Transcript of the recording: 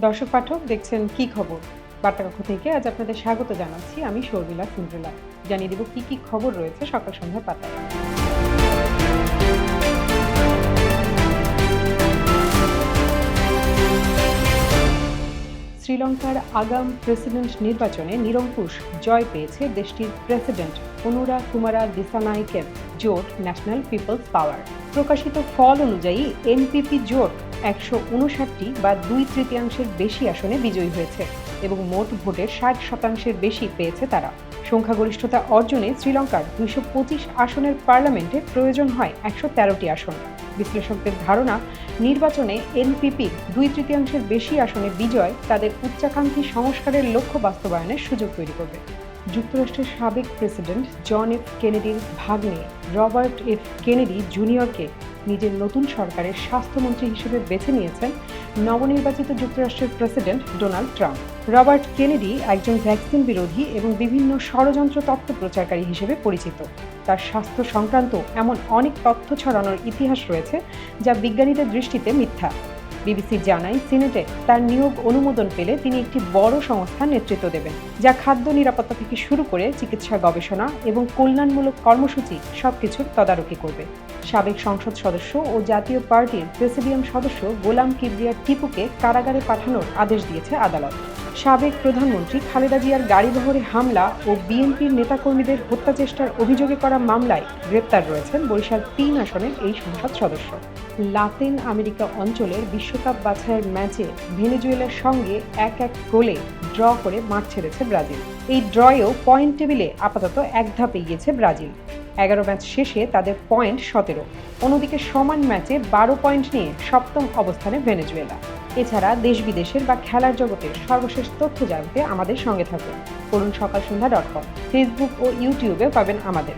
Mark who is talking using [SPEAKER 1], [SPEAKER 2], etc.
[SPEAKER 1] দর্শক পাঠক, দেখছেন কি খবর? বার্তাকক্ষ থেকে আজ আপনাদের স্বাগত জানাচ্ছি আমি শর্মিলা সিন্দ্রেলা। জানিয়ে দেব কি কি খবর রয়েছে সকাল সন্ধ্যার পাতায়। শ্রীলঙ্কার আগাম প্রেসিডেন্ট নির্বাচনে নিরঙ্কুশ জয় পেয়েছে দেশটির প্রেসিডেন্ট অনুরা কুমারা দিসানাইকের জোট, ন্যাশনাল পিপলস পাওয়ার। প্রকাশিত ফল অনুযায়ী এনপিপি জোট একশো উনষাটটি বা দুই তৃতীয়াংশের বেশি আসনে বিজয়ী হয়েছে এবং মোট ভোটের ষাট শতাংশের বেশি পেয়েছে তারা। সংখ্যাগরিষ্ঠতা অর্জনে শ্রীলঙ্কার দুইশো পঁচিশ আসনের পার্লামেন্টে প্রয়োজন হয় একশো তেরোটি আসন। বিশ্লেষকদের ধারণা, নির্বাচনে এনপিপি দুই তৃতীয়াংশের বেশি আসনে বিজয় তাদের উচ্চাকাঙ্ক্ষী সংস্কারের লক্ষ্য বাস্তবায়নের সুযোগ তৈরি করবে। যুক্তরাষ্ট্রের সাবেক প্রেসিডেন্ট জন এফ কেনেডির ভাগ্নে রবার্ট এফ কেনেডি জুনিয়রকে নিজের নতুন সরকারের স্বাস্থ্যমন্ত্রী হিসেবে বেছে নিয়েছেন নবনির্বাচিত যুক্তরাষ্ট্রের president Donald Trump. Robert Kennedy একজন ভ্যাকসিন বিরোধী এবং বিভিন্ন ষড়যন্ত্র তথ্য প্রচারকারী হিসেবে পরিচিত। তার স্বাস্থ্য সংক্রান্ত এমন অনেক তথ্য ছড়ানোর ইতিহাস রয়েছে যা বিজ্ঞানীদের দৃষ্টিতে মিথ্যা। বিবিসি জানায়, সিনেটে তার নিয়োগ অনুমোদন পেলে তিনি একটি বড় সংস্থা নেতৃত্ব দেবেন, যা খাদ্য নিরাপত্তা থেকে শুরু করে চিকিৎসা গবেষণা এবং কল্যাণমূলক কর্মসূচি সবকিছুর তদারকি করবে। সাবেক সংসদ সদস্য ও জাতীয় পার্টির প্রেসিডিয়াম সদস্য গোলাম কিবরিয়া টিপুকে কারাগারে পাঠানোর আদেশ দিয়েছে আদালত। সাবেক প্রধানমন্ত্রী খালেদা জিয়ার গাড়িবহরে হামলা ও বিএনপির নেতাকর্মীদের হত্যা চেষ্টার অভিযোগে করা মামলায় গ্রেপ্তার রয়েছেন বরিশাল তিন আসনের এই সংসদ সদস্য। লাতিন আমেরিকা অঞ্চলের বিশ্বকাপ বাছাইয়ের ম্যাচে ভেনেজুয়েলার সঙ্গে এক এক গোলে ড্র করে মাঠ ছেড়েছে ব্রাজিল। এই ড্রয়েও পয়েন্ট টেবিলে আপাতত এক ধাপ এগিয়েছে ব্রাজিল। এগারো ম্যাচ শেষে তাদের পয়েন্ট সতেরো। অন্যদিকে সমান ম্যাচে বারো পয়েন্ট নিয়ে সপ্তম অবস্থানে ভেনেজুয়েলা। এছাড়া দেশ বিদেশের বা খেলার জগতের সর্বশেষ তথ্য জানতে আমাদের সঙ্গে থাকুন। করুন সকাল সন্ধ্যা ডট কম। ফেসবুক ও ইউটিউবে পাবেন আমাদের।